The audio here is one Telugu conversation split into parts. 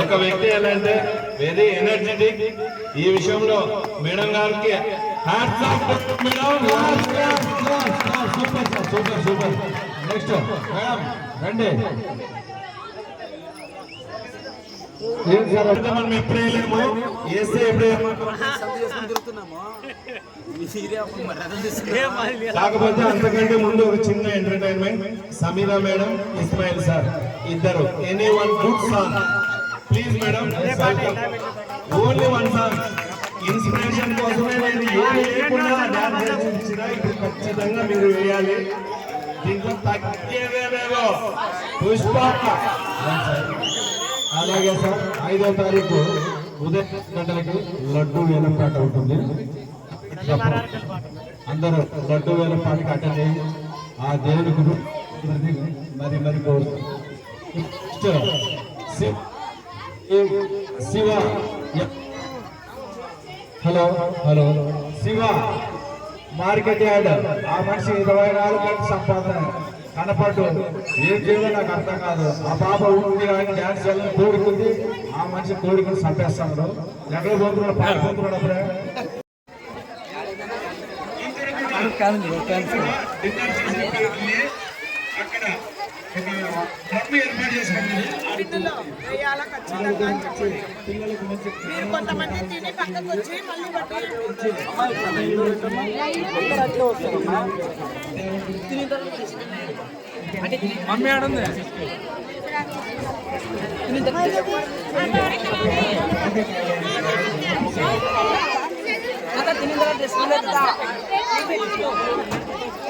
ఒక వ్యక్తి ఎలా అంటే వెరీ ఎనర్జెటిక్. ఈ విషయంలో మేడం గారికి hats off madam super sir super super next madam రండి. ఏం సార్? మనం ఎప్పుడే లేము వేస్తే ఎప్పుడే కాకపోతే అంతకంటే ముందు ఒక చిన్న entertainment Sameera madam Ismail sir ఇద్దరు. Any one good song please madam. Only one song inspiration కోసమే నేను ఏమి లేకుండా డాన్స్ చేయించిన ఇప్పుడు ఖచ్చితంగా మీరు వేయాలి. దీంట్లో తగ్గేదేలేదో పుష్ప అలాగే సార్ ఐదో తారీఖు ఉదయం గంటలకి లడ్డు వేలం పాట ఉంటుంది అందరూ లడ్డు వేలం పాటకి అటెండ్ అయ్యి ఆ దేవుని గురు మరి మరి కోరుతారు next Shiva. Hello hello. Shiva. Market yard ఆ మనిషి ఇరవై నాలుగు గంటల సంపాదన. కనపడ్డు. ఏం చేయాలో నాకు అర్థం కాదు. ఆ పాప ఉంది ఆయన డ్యాన్స్ చేయాలని కోరుకుంది. ఆ మనిషి కోరుకుని చంపేస్తాడు. ఎక్కడ పోతున్నాడు? పాట పోతున్నాడు అప్పుడే. డిన్నర్ చేసే ఒక డ్రమ్ ఏర్పాటు చేసుకుంటుంది విందులో మీరు కొంతమంది తిని పక్కకు వచ్చి మళ్ళీ మమ్మీ ఆడుంది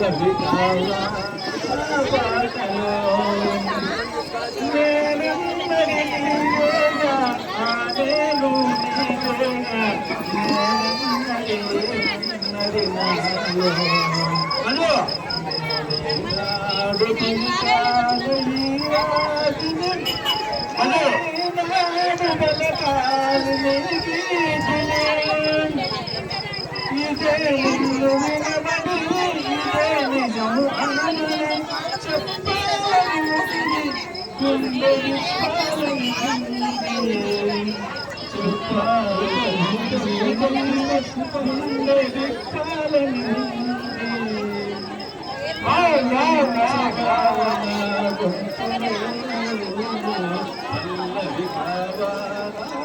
Hello.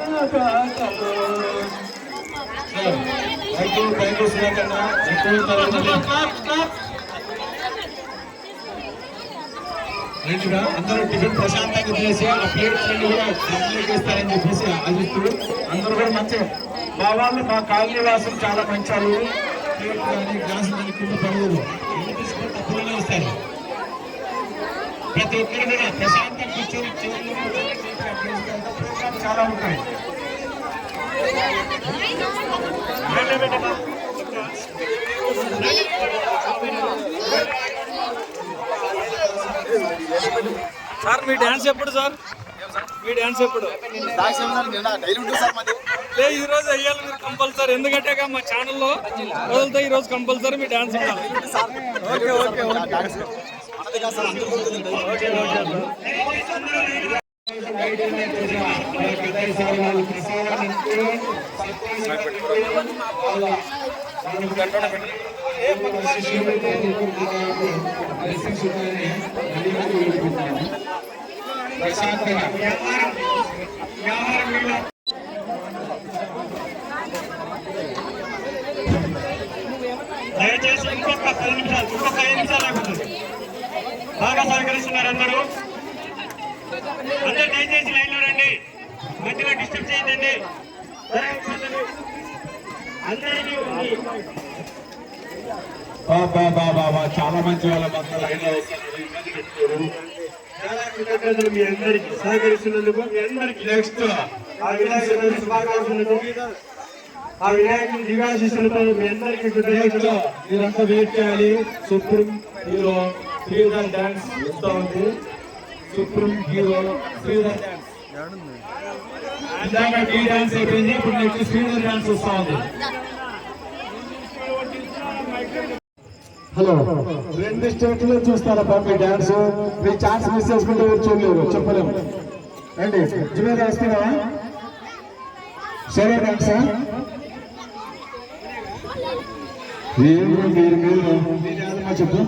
ఆ పాటలో నేనెన్నడీ లేగా, ఆ నేను నీవేగా, నేనెన్నడీ ఉన్నది నాలో. అను. నాడు పిలిచాను ఈ రాజుని, అను. నాడు పలకాలు నీ గీతిని. ఇదే నిన్ను వినబడి, ఇదే నిజము అనను. చెప్పాలి గుండె విప్పాలని చెప్పాలి గుండె విప్పాలని ఆ నా నా భావన గుంటలో పల్లవి కావా నా పాటలో థ్యాంక్ యూ థ్యాంక్ యూ శ్రీకన్నా ఎక్కువ రెండుగా అందరూ టిఫిన్ ప్రశాంతంగా చేసి ఆ ప్లేట్స్ రెండు కూడా కంప్లీట్ ఇస్తారని చెప్పేసి ఆశిస్తూ అందరూ కూడా మంచి మా వాళ్ళు మా కాలనీ వాసులు చాలా మంచి వాళ్ళు ప్లేట్ కానీ గ్లాస్ కానీ కింద పడలేదు ఎన్ని తీసుకుంటే తక్కువనే ఇస్తారు ప్రతి ఒక్కరు కూడా ప్రశాంతంగా కూర్చొని చైర్లో కూర్చొని చేసే ఆ ప్లేస్ అంతా ప్రోగ్రామ్ చాలా ఉంటాయి వెళ్ళే పెట్టమ్మా. సార్ మీ డాన్స్ ఎప్పుడు సార్? మీ డాన్స్ ఎప్పుడు? లే ఈ రోజు వెయ్యాలి మీరు కంపల్సరీ. ఎందుకంటే మా ఛానల్లో వదిలితే ఈ రోజు కంపల్సరీ మీ డాన్స్ ఉండాలి. Okay okay okay. సార్ దయచేసి ఇంకొక పది నిమిషాలు ఇంకొక ఐదు నిమిషాలు బాగా సహకరిస్తున్నారు అందరూ. అందరు దయచేసి లైన్లో రండి. మధ్యలో డిస్టర్బ్ చేయదండి బాబా చాలా మంచి వాళ్ళ మొత్తం లైన్లో చాలా కృతజ్ఞతలు మీ అందరికి. సహకరిస్తున్నందుకు మీ అందరికి నెక్స్ట్ ఆ వినాయకుడు శుభాకాంక్షలు. ఆ వినాయకుని దివ్యాశిష్యులతో మీ అందరికీ కృతజ్ఞతలు. మీరంతా వెయిట్ చేయాలి. సుప్రీం హీరో శ్రీధర్ డాన్స్ వస్తూ ఉంది. సుప్రీం హీరో శ్రీధర్ డాన్స్ ఇందాక టీ డాన్స్ అయిపోయింది ఇప్పుడు నెక్స్ట్ శ్రీధర్ డాన్స్ వస్తా ఉంది. హలో. రెండు స్టేట్లో చూస్తారా పాప డాన్స్? మీ ఛాన్స్ మిస్ చేసుకుంటే ఎవరు చూడలేరు చెప్పలేము. అండి జుమేర్ రాస్తున్నావా సరే డాన్స్? ఏమి మీరు మీరు మీరు చెప్పు.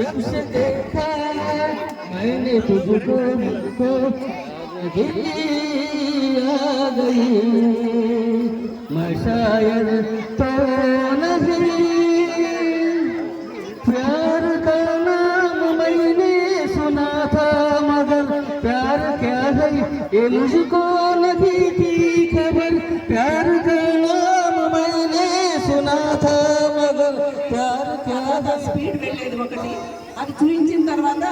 जब से देखा मैंने तुझको मुझको ये मुझको नहीं थी खबर प्यार का नाम मैंने सुना था मगर प्यार क्या है స్పీడ్ వెళ్ళేది ఒకటి అది చూపించిన తర్వాత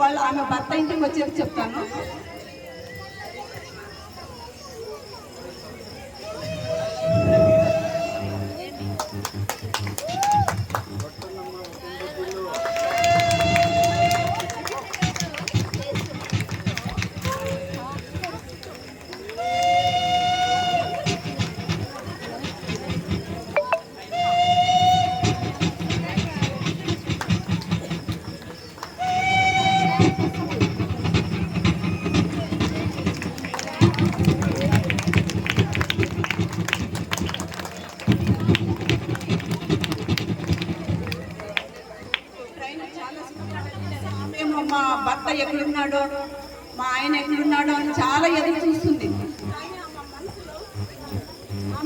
వాళ్ళు ఆమె భర్త ఇంటికి వచ్చేది చెప్తాను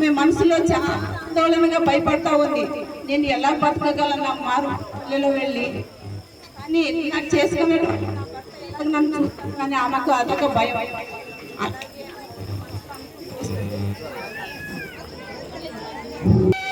మీ మనసులో చాలా ఆందోళనగా భయపడతా ఉంది. నేను ఎలా బతకగలను మారు పల్లెలో వెళ్ళి. కానీ నాకు చేసుకునే నన్ను కానీ ఆమెకు అదొక భయం. ట్రైన్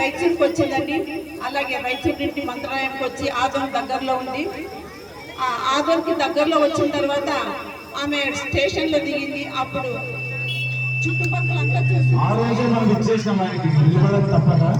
రైచూర్కి వచ్చిందండి అలాగే రైచూర్ నుండి మంత్రాలయంకి వచ్చి ఆదోన్ దగ్గరలో ఉంది. ఆ ఆదోన్కి దగ్గరలో వచ్చిన తర్వాత ఆమె స్టేషన్లో దిగింది. అప్పుడు చుట్టుపక్కల అంతా చూసి ఆ రోజే మనం ఇచ్చేసినాం ఆయనకి. నిలబడదు తప్పదా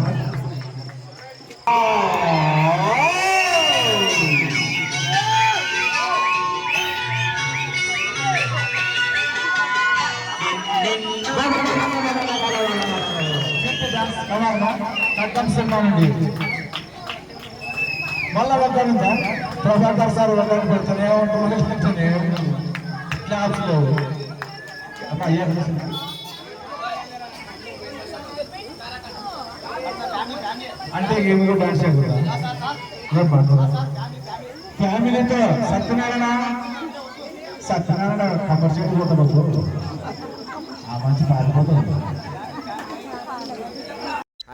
మళ్ళా వద్దాను ప్రభాకర్ సార్ వద్దాను పెడతాను ఏమంటారు క్లాస్లో అమ్మా ఏం అంటే ఏమి కూడా డాన్స్ ఫ్యామిలీతో సత్యనారాయణ సత్యనారాయణ కమర్షియల్ పోతాడు. ఆ మంచి పారిపోతుంది